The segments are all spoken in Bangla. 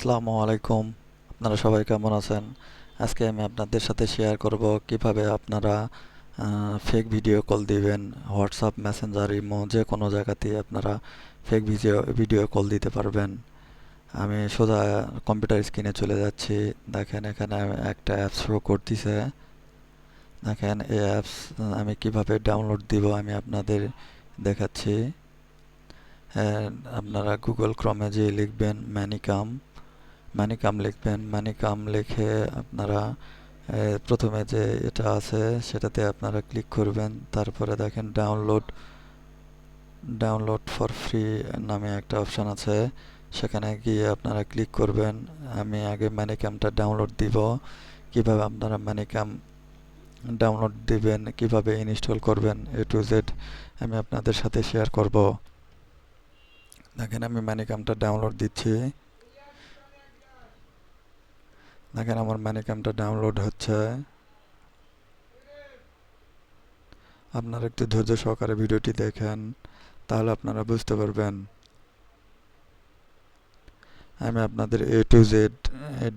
আসসালামু আলাইকুম। আপনারা সবাই কেমন আছেন? আজকে আমি আপনাদের সাথে শেয়ার করব কীভাবে আপনারা ফেক ভিডিও কল দিবেন হোয়াটসঅ্যাপ মেসেঞ্জার ইমো যে কোনো জায়গাতেই আপনারা ফেক ভিডিও ভিডিও কল দিতে পারবেন। আমি সোজা কম্পিউটার স্ক্রিনে চলে যাচ্ছি। দেখেন এখানে একটা অ্যাপস শো করতেছে। দেখেন এই অ্যাপস আমি কীভাবে ডাউনলোড দিব আমি আপনাদের দেখাচ্ছি। হ্যাঁ, আপনারা গুগল ক্রমে যে লিখবেন ম্যানিকাম ম্যানিকাম লিখবেন ম্যানিকাম লিখে আপনারা প্রথমে যে এটা আছে, সেটাতে আপনারা ক্লিক করবেন, তারপরে দেখেন ডাউনলোড ডাউনলোড ফর ফ্রি নামে একটা অপশান আছে, সেখানে গিয়ে আপনারা ক্লিক করবেন, আমি আগে ম্যানিকামটা ডাউনলোড দিব, কীভাবে আপনারা ম্যানিকাম ডাউনলোড দিবেন, কীভাবে ইনস্টল করবেন, এ টু জেড আমি আপনাদের সাথে শেয়ার করব। দেখেন আমি ম্যানিকামটা ডাউনলোড দিচ্ছি। দেখেন আমার ম্যানিকামটা ডাউনলোড হচ্ছে। আপনারা একটু ধৈর্য সহকারে ভিডিওটি দেখেন, তাহলে আপনারা বুঝতে পারবেন। আমি আপনাদের এ টু জেড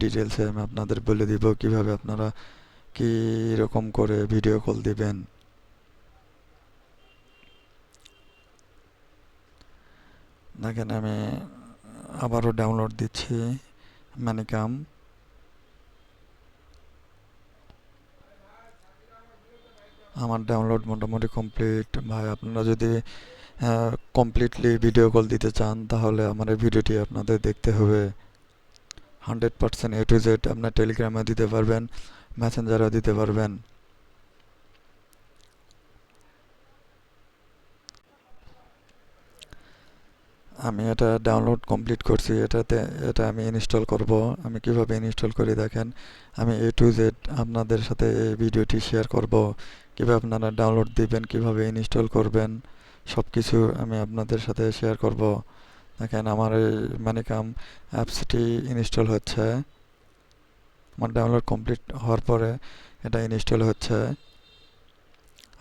ডিটেলসে আমি আপনাদের বলে দিব কীভাবে আপনারা কি রকম করে ভিডিও কল দিবেন। দেখেন আমি আবারও ডাউনলোড দিচ্ছি ম্যানিকাম আমার ডাউনলোড মোটামুটি কমপ্লিট ভাই, আপনারা যদি কমপ্লিটলি ভিডিও কল দিতে চান, তাহলে আমার এই ভিডিওটি আপনাদের দেখতে হবে। Hundred percent A to Z আপনার টেলিগ্রামে দিতে পারবেন মেসেঞ্জারেও দিতে পারবেন। আমি এটা ডাউনলোড কমপ্লিট করছি, এটাতে, এটা আমি ইনস্টল করব। আমি কীভাবে ইনস্টল করি দেখেন, আমি এ টু জেড আপনাদের সাথে এই ভিডিওটি শেয়ার করব। কীভাবে আপনারা ডাউনলোড দিবেন, কীভাবে ইনস্টল করবেন সব কিছু আমি আপনাদের সাথে শেয়ার করব। দেখেন আমার এই মানিকাম অ্যাপসটি ইনস্টল হচ্ছে। আমার ডাউনলোড কমপ্লিট হওয়ার পরে এটা ইনস্টল হচ্ছে।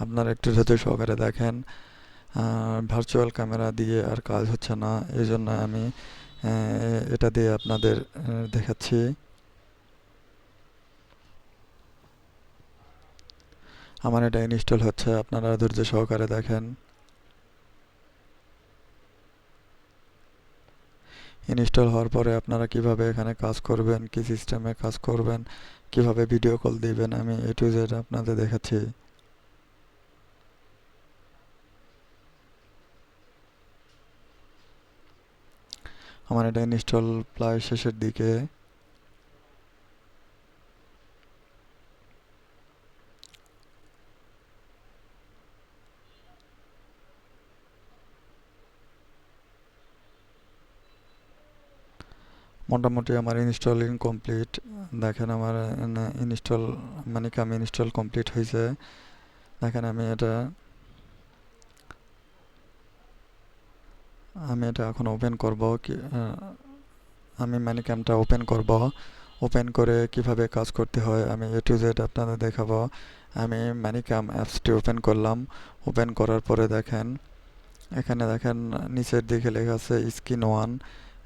আপনারা একটু ধৈর্য সহকারে দেখেন। ভার্চুয়াল ক্যামেরা দিয়ে আর কাজ হচ্ছে না। এই জন্য আমি এটা দিয়ে আপনাদের দেখাচ্ছি। আমার এটা ইনস্টল হচ্ছে, আপনারা ধৈর্য সহকারে দেখেন। ইনস্টল হওয়ার পরে আপনারা কীভাবে এখানে কাজ করবেন, কি সিস্টেমে কাজ করবেন, কীভাবে ভিডিও কল দিবেন, আমি এ টু জেড আপনাদের দেখাচ্ছি। আমার এটা ইনস্টল প্রায় শেষের দিকে। মোটামুটি আমার ইনস্টলিং কমপ্লিট দেখেন আমার ইনস্টল মানে কি আমি ইনস্টল কমপ্লিট হয়েছে দেখেন আমি এটা আমি এটা এখন ওপেন করব আমি ম্যানিক্যামটা ওপেন করব। ওপেন করে কীভাবে কাজ করতে হয় আমি এ টু জেড আপনাদের দেখাবো। আমি ম্যানিক্যাম অ্যাপসটি ওপেন করলাম। ওপেন করার পরে দেখেন, এখানে দেখেন নিচের দিকে লেখা আছে স্ক্রিন ওয়ান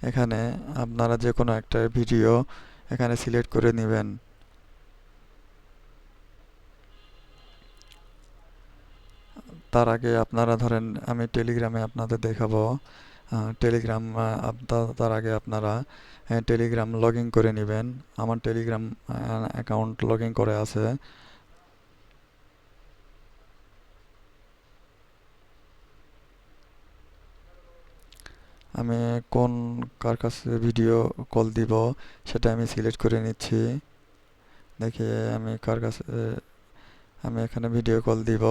এখানে আপনারা যে কোনো একটা ভিডিও এখানে সিলেক্ট করে নেবেন। তার আগে আপনারা ধরেন আমি টেলিগ্রামে আপনাদের দেখাবো। টেলিগ্রাম তার আগে আপনারা টেলিগ্রাম লগ করে নেবেন। আমার টেলিগ্রাম অ্যাকাউন্ট লগ করে আছে। আমি কোন কার কাছে ভিডিও কল দিব, সেটা আমি সিলেক্ট করে নিচ্ছি। দেখি আমি কার কাছে, আমি এখানে ভিডিও কল দিব।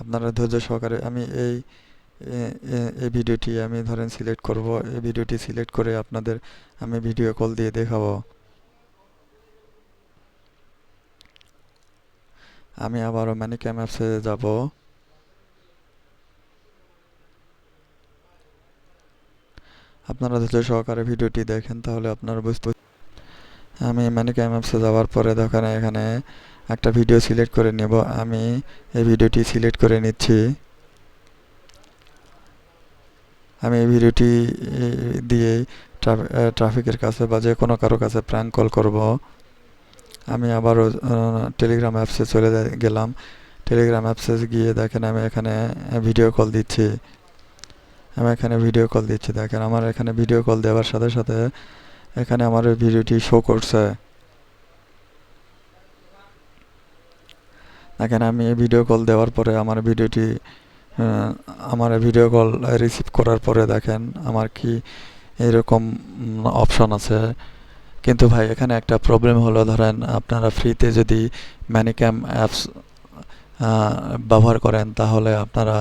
আপনারা ধৈর্য সহকারে, আমি এই এই ভিডিওটি আমি ধরেন সিলেক্ট করব, এই ভিডিওটি সিলেক্ট করে আপনাদের আমি ভিডিও কল দিয়ে দেখাবো। আমি আবারও ম্যানিক্যাম অ্যাপসে যাব। আপনারা ধৈর্য সহকারে ভিডিওটি দেখেন, তাহলে আপনারা বুঝতে আমি ম্যানিক্যাম অ্যাপসে যাওয়ার পরে দেখেন এখানে একটা ভিডিও সিলেক্ট করে নেব। আমি এই ভিডিওটি সিলেক্ট করে নিচ্ছি। আমি এই ভিডিওটি ট্রাফ- ট্রাফিকের কাছে বা যে কোনো কারও কাছে প্র্যাঙ্ক কল করব। আমি আবারও টেলিগ্রাম অ্যাপসে চলে গেলাম। টেলিগ্রাম অ্যাপসে গিয়ে দেখেন আমি এখানে ভিডিও কল দিচ্ছি। আমি এখানে ভিডিও কল দিচ্ছি, দেখেন আমার এখানে ভিডিও কল দেওয়ার সাথে সাথে এখানে আমার ভিডিওটি শো করছে। দেখেন আমি ভিডিও কল দেওয়ার পরে আমার ভিডিওটি আমার ভিডিও কল রিসিভ করার পরে দেখেন আমার কি এরকম অপশন আছে। কিন্তু ভাই, এখানে একটা প্রবলেম হলো, ধরেন আপনারা ফ্রিতে যদি ম্যানিক্যাম অ্যাপস ব্যবহার করেন, তাহলে আপনারা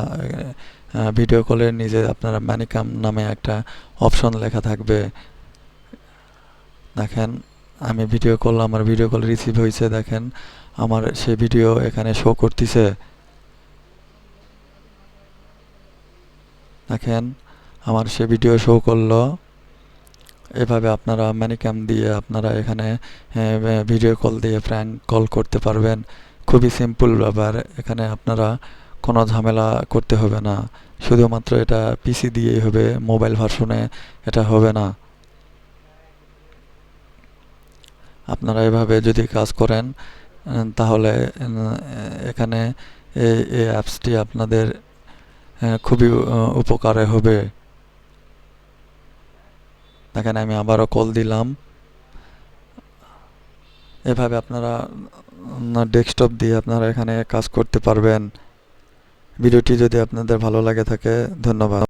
ভিডিও কলের নিজে আপনারা ম্যানিকাম নামে একটা অপশন লেখা থাকবে। দেখেন, আমি ভিডিও কল আমার ভিডিও কল রিসিভ হয়েছে, দেখেন, আমার সে ভিডিও এখানে শো করতেছে। দেখেন, আমার সে ভিডিও শো করল। এভাবে আপনারা ম্যানিক্যাম দিয়ে আপনারা এখানে ভিডিও কল দিয়ে প্র্যাঙ্ক কল করতে পারবেন। খুবই সিম্পল ব্যাপার। এখানে আপনারা কোনো ঝামেলা করতে হবে না। শুধুমাত্র এটা পিসি দিয়েই হবে মোবাইল ভার্সনে এটা হবে না। আপনারা এভাবে যদি কাজ করেন তাহলে এখানে এই অ্যাপসটি আপনাদের খুবই উপকারে হবে। দেখেন, আমি আবারও কল দিলাম। এভাবে আপনারা ডেস্কটপ দিয়ে আপনারা এখানে কাজ করতে পারবেন। ভিডিওটি যদি আপনাদের ভালো লাগে থাকে ধন্যবাদ।